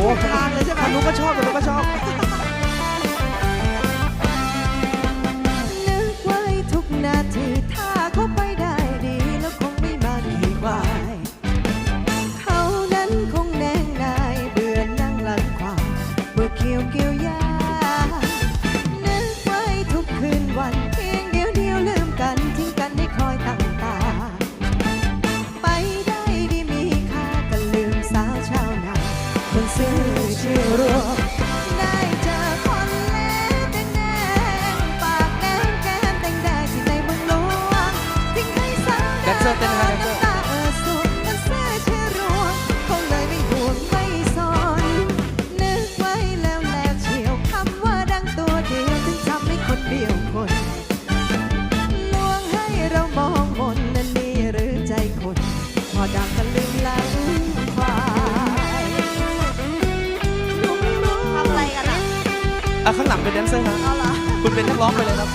เป็นางเลยใช่ไหมนุกก็ชอบนุ๊กก็ชอบเขานั้นคงแนงนายเดือนั่งลันความเมื่อเกี่ยวเกี่ยวยา เบี้ยวคนลวงให้เรามองมนนั้นนี่หรือใจคน พอดังกันลืมหลังคายทำอะไรกันอะ อะข้างหลังเป็นแดนเซอร์ฮะ เอะคุณเป็นนักร้องไปเลยครับ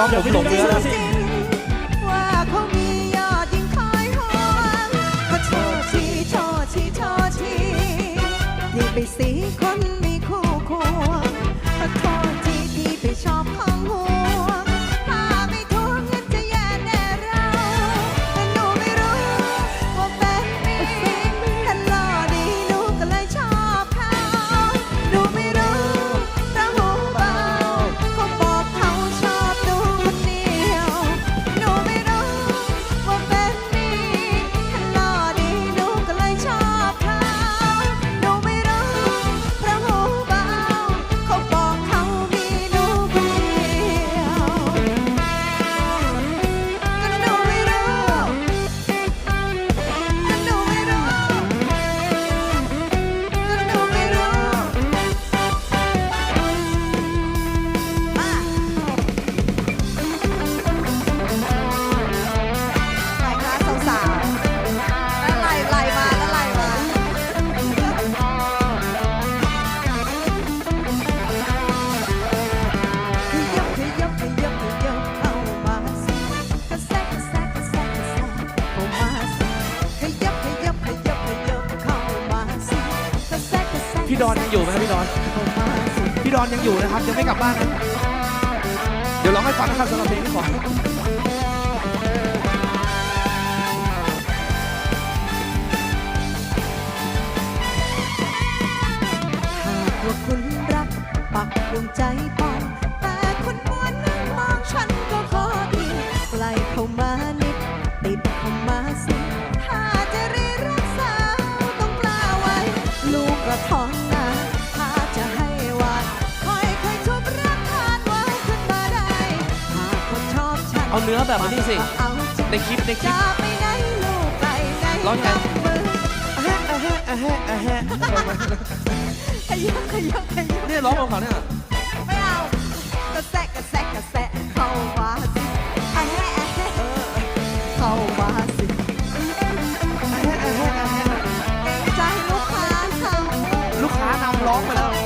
ร้องผมหลงเหลียอดยิ่งหอนก็ไปสีคนมีคู่คู่ พี่ดอนยังอยู่ไหมพี่ดอน พี่ดอนยังอยู่นะครับยังไม่กลับบ้านนะ เดี๋ยวร้องให้ฟังนะครับสำหรับเพลงนี้ก่อน เอาเนื้อแบบนี้สิ ในคลิปในคลิปร้องไงขยับขยับขยันี่ร้องของเขาเนี่ยไม่เอาก็แซกก็แซกก็แซกเข้ามาสิเข้ามาสิใจลูกค้าค่ะลูกค้านำร้องมาแล้ว